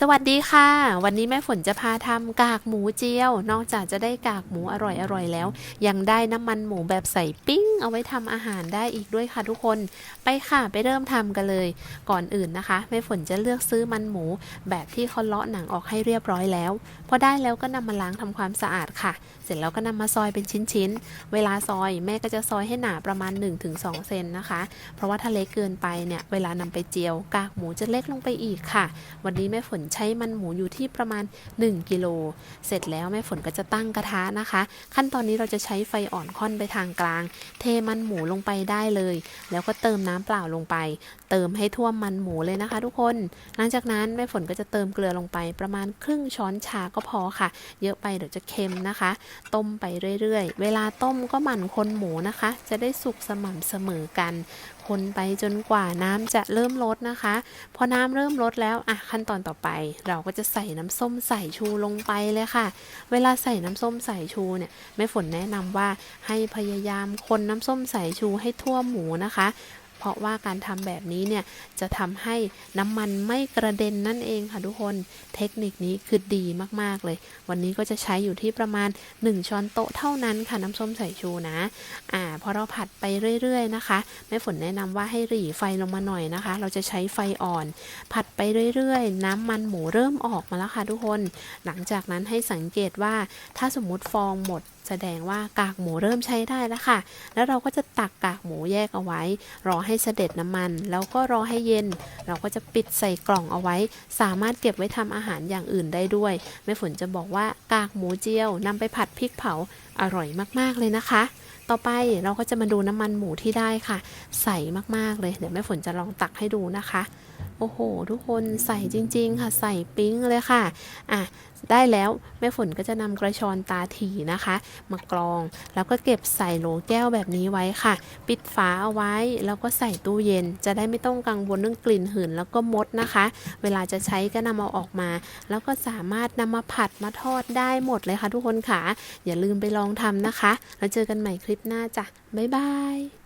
สวัสดีค่ะ วันนี้แม่ฝนจะพาทำกากหมูเจียว นอกจากจะได้กากหมูอร่อยๆแล้ว ยังได้น้ำมันหมูแบบใส่ปิ้ง เอาไว้ทำอาหารได้อีกด้วยค่ะทุกคนไปค่ะไปเริ่มทำกันเลย ก่อนอื่นนะคะแม่ฝนจะเลือกซื้อมันหมูแบบที่เขาเลาะหนังออกให้เรียบร้อยแล้วพอได้แล้วก็นำมาล้างทำความสะอาดค่ะ เสร็จแล้วก็นำมาซอยเป็นชิ้นๆ เวลาซอยแม่ก็จะซอยให้หนาประมาณ 1-2 เซนนะคะ เพราะว่าถ้าเล็กเกินไปเนี่ยเวลานำไปเจียว กากหมูจะเล็กลงไปอีกค่ะ วันนี้แม่ฝนใช้มันหมูอยู่ที่ประมาณ 1 กิโล เสร็จแล้วแม่ฝนก็จะตั้งกระทะนะคะ ขั้นตอนนี้เราจะใช้ไฟอ่อนค่อนไปทางกลาง เทมันหมูลงไปได้เลย แล้วก็เติมน้ำเปล่าลงไป เติมให้ท่วมมันหมูเลยนะคะ ทุกคน หลังจากนั้นแม่ฝนก็จะเติมเกลือลงไปประมาณครึ่งช้อนชาก็พอค่ะ เยอะไปเดี๋ยวจะเค็มนะคะ ต้มไปเรื่อยๆ เวลาต้มก็หมั่นคนหมูนะคะ จะได้สุกสม่ำเสมอกัน คนไปจนกว่าน้ำจะเริ่มลดนะคะ พอน้ำเริ่มลดแล้วอะขั้นตอนต่อไป เราก็จะใส่น้ำส้มสายชูลงไปเลยค่ะ เวลาใส่น้ำส้มสายชูเนี่ยแม่ฝนแนะนำว่าให้พยายามคนน้ำส้มสายชูให้ทั่วหมูนะคะ เพราะว่าการทำแบบนี้เนี่ยจะทำให้น้ำมันไม่กระเด็นนั่นเองค่ะทุกคนเทคนิคนี้คือดีมากๆเลย วันนี้ก็จะใช้อยู่ที่ประมาณ 1 ช้อนโต๊ะเท่านั้นค่ะน้ำส้มสายชูนะอ่าพอเราผัดไปเรื่อยๆนะคะแม่ฝนแนะนำว่าให้หรี่ไฟลงมาหน่อยนะคะ เราจะใช้ไฟอ่อน ผัดไปเรื่อยๆ น้ำมันหมูเริ่มออกมาแล้วค่ะทุกคน หลังจากนั้นให้สังเกตว่าถ้าสมมติฟองหมด แสดงว่ากากหมูเริ่มใช้ได้แล้วค่ะ แล้วเราก็จะตักกากหมูแยกเอาไว้ รอให้เสด็จน้ำมัน แล้วก็รอให้เย็น เราก็จะปิดใส่กล่องเอาไว้ สามารถเก็บไว้ทำอาหารอย่างอื่นได้ด้วย แม่ฝนจะบอกว่ากากหมูเจียวนำไปผัดพริกเผาอร่อยมากๆเลยนะคะ ต่อไปเราก็จะมาดูน้ำมันหมูที่ได้ค่ะ ใสมากๆเลย เดี๋ยวแม่ฝนจะลองตักให้ดูนะคะ โอ้โห ทุกคนใส่จริง ๆ ค่ะใส่ปิ๊งเลยค่ะอะได้แล้วแม่ฝนก็จะนำกระชอนตาถี่นะคะ มากรอง แล้วก็เก็บใส่โหลแก้วแบบนี้ไว้ค่ะ ปิดฝาเอาไว้แล้วก็ใส่ตู้เย็น จะได้ไม่ต้องกังวลเรื่องกลิ่นหืนแล้วก็มดนะคะ เวลาจะใช้ก็นำเอาออกมา แล้วก็สามารถนำมาผัดมาทอดได้หมดเลยค่ะ ทุกคนค่ะ อย่าลืมไปลองทำนะคะ แล้วเจอกันใหม่คลิปหน้าจ้ะบ๊ายบาย